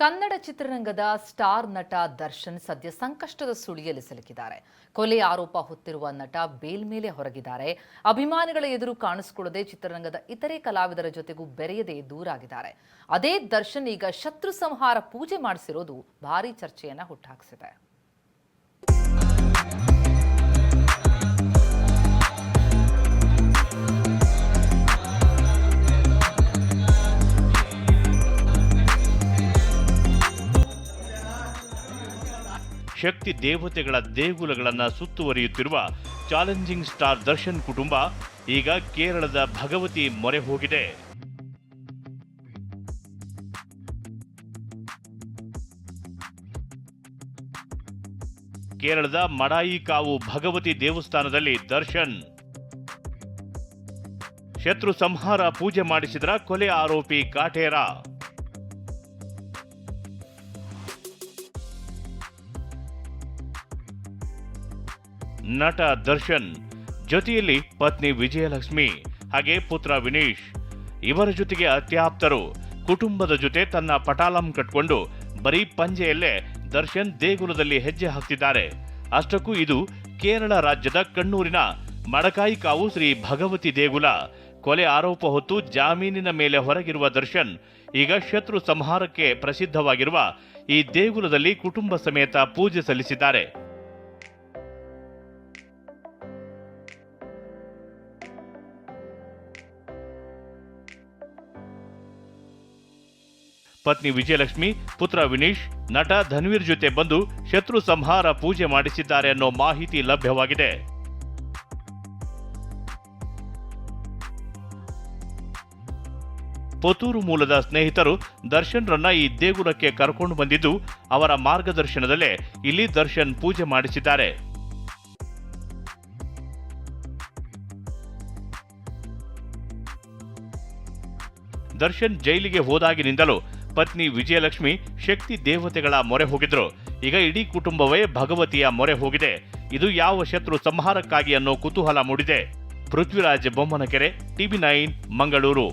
ಕನ್ನಡ ಚಿತ್ರರಂಗದ ಸ್ಟಾರ್ ನಟ ದರ್ಶನ್ ಸದ್ಯ ಸಂಕಷ್ಟದ ಸುಳಿಯಲ್ಲಿ ಸಿಲುಕಿದ್ದಾರೆ. ಕೊಲೆ ಆರೋಪ ಹೊತ್ತಿರುವ ನಟ ಬೇಲ್ ಮೇಲೆ ಹೊರಗಿದ್ದಾರೆ. ಅಭಿಮಾನಿಗಳ ಎದುರು ಕಾಣಿಸಿಕೊಳ್ಳದೆ ಚಿತ್ರರಂಗದ ಇತರೆ ಕಲಾವಿದರ ಜೊತೆಗೂ ಬೆರೆಯದೆ ದೂರಾಗಿದ್ದಾರೆ. ಅದೇ ದರ್ಶನ್ ಈಗ ಶತ್ರು ಸಂಹಾರ ಪೂಜೆ ಮಾಡಿಸಿರೋದು ಭಾರೀ ಚರ್ಚೆಯನ್ನ ಹುಟ್ಟಾಕ್ಸಿದೆ. ಶಕ್ತಿ ದೇವತೆಗಳ ದೇಗುಲಗಳನ್ನು ಸುತ್ತುವರಿಯುತ್ತಿರುವ ಚಾಲೆಂಜಿಂಗ್ ಸ್ಟಾರ್ ದರ್ಶನ್ ಕುಟುಂಬ ಈಗ ಕೇರಳದ ಭಗವತಿ ಮೊರೆ ಹೋಗಿದೆ. ಕೇರಳದ ಮಡಾಯಿಕಾವು ಭಗವತಿ ದೇವಸ್ಥಾನದಲ್ಲಿ ದರ್ಶನ್. ಶತ್ರು ಸಂಹಾರ ಪೂಜೆ ಮಾಡಿಸಿದ್ರ ಕೊಲೆ ಆರೋಪಿ ಕಾಟೇರ. ನಟ ದರ್ಶನ್, ಜೊತೆಯಲ್ಲಿ ಪತ್ನಿ ವಿಜಯಲಕ್ಷ್ಮಿ ಹಾಗೆ ಪುತ್ರ ವಿನೀಶ್. ಇವರ ಜೊತೆಗೆ ಅತ್ಯಾಪ್ತರು. ಕುಟುಂಬದ ಜೊತೆ ತನ್ನ ಪಟಾಲಂ ಕಟ್ಕೊಂಡು ಬರೀ ಪಂಜೆಯಲ್ಲೇ ದರ್ಶನ್ ದೇಗುಲದಲ್ಲಿ ಹೆಜ್ಜೆ ಹಾಕ್ತಿದ್ದಾರೆ. ಅಷ್ಟಕ್ಕೂ ಇದು ಕೇರಳ ರಾಜ್ಯದ ಕಣ್ಣೂರಿನ ಮಡಕಾಯಿ ಕಾವು ಶ್ರೀ ಭಗವತಿ ದೇಗುಲ. ಕೊಲೆ ಆರೋಪ ಹೊತ್ತು ಜಾಮೀನಿನ ಮೇಲೆ ಹೊರಗಿರುವ ದರ್ಶನ್ ಈಗ ಶತ್ರು ಸಂಹಾರಕ್ಕೆ ಪ್ರಸಿದ್ಧವಾಗಿರುವ ಈ ದೇಗುಲದಲ್ಲಿ ಕುಟುಂಬ ಸಮೇತ ಪೂಜೆ ಸಲ್ಲಿಸಿದ್ದಾರೆ. ಪತ್ನಿ ವಿಜಯಲಕ್ಷ್ಮಿ, ಪುತ್ರ ವಿನೀಶ್, ನಟ ಧನ್ವೀರ್ ಜೊತೆ ಬಂದು ಶತ್ರು ಸಂಹಾರ ಪೂಜೆ ಮಾಡಿಸಿದ್ದಾರೆ ಅನ್ನೋ ಮಾಹಿತಿ ಲಭ್ಯವಾಗಿದೆ. ಪೊತೂರು ಮೂಲದ ಸ್ನೇಹಿತರು ದರ್ಶನ್ ರನ್ನ ಈ ದೇಗುಲಕ್ಕೆ ಕರ್ಕೊಂಡು ಬಂದಿದ್ದು ಅವರ ಮಾರ್ಗದರ್ಶನದಲ್ಲೇ ಇಲ್ಲಿ ದರ್ಶನ್ ಪೂಜೆ ಮಾಡಿಸಿದ್ದಾರೆ. ದರ್ಶನ್ ಜೈಲಿಗೆ ಹೋದಾಗಿನಿಂದಲೂ ಪತ್ನಿ ವಿಜಯಲಕ್ಷ್ಮಿ ಶಕ್ತಿ ದೇವತೆಗಳ ಮೊರೆ ಹೋಗಿದ್ರು. ಈಗ ಇಡೀ ಕುಟುಂಬವೇ ಭಗವತಿಯ ಮೊರೆ ಹೋಗಿದೆ. ಇದು ಯಾವ ಶತ್ರು ಸಂಹಾರಕ್ಕಾಗಿ ಅನ್ನೋ ಕುತೂಹಲ ಮೂಡಿದೆ. Prithviraj Bommanakere, TV nine, Mangaluru.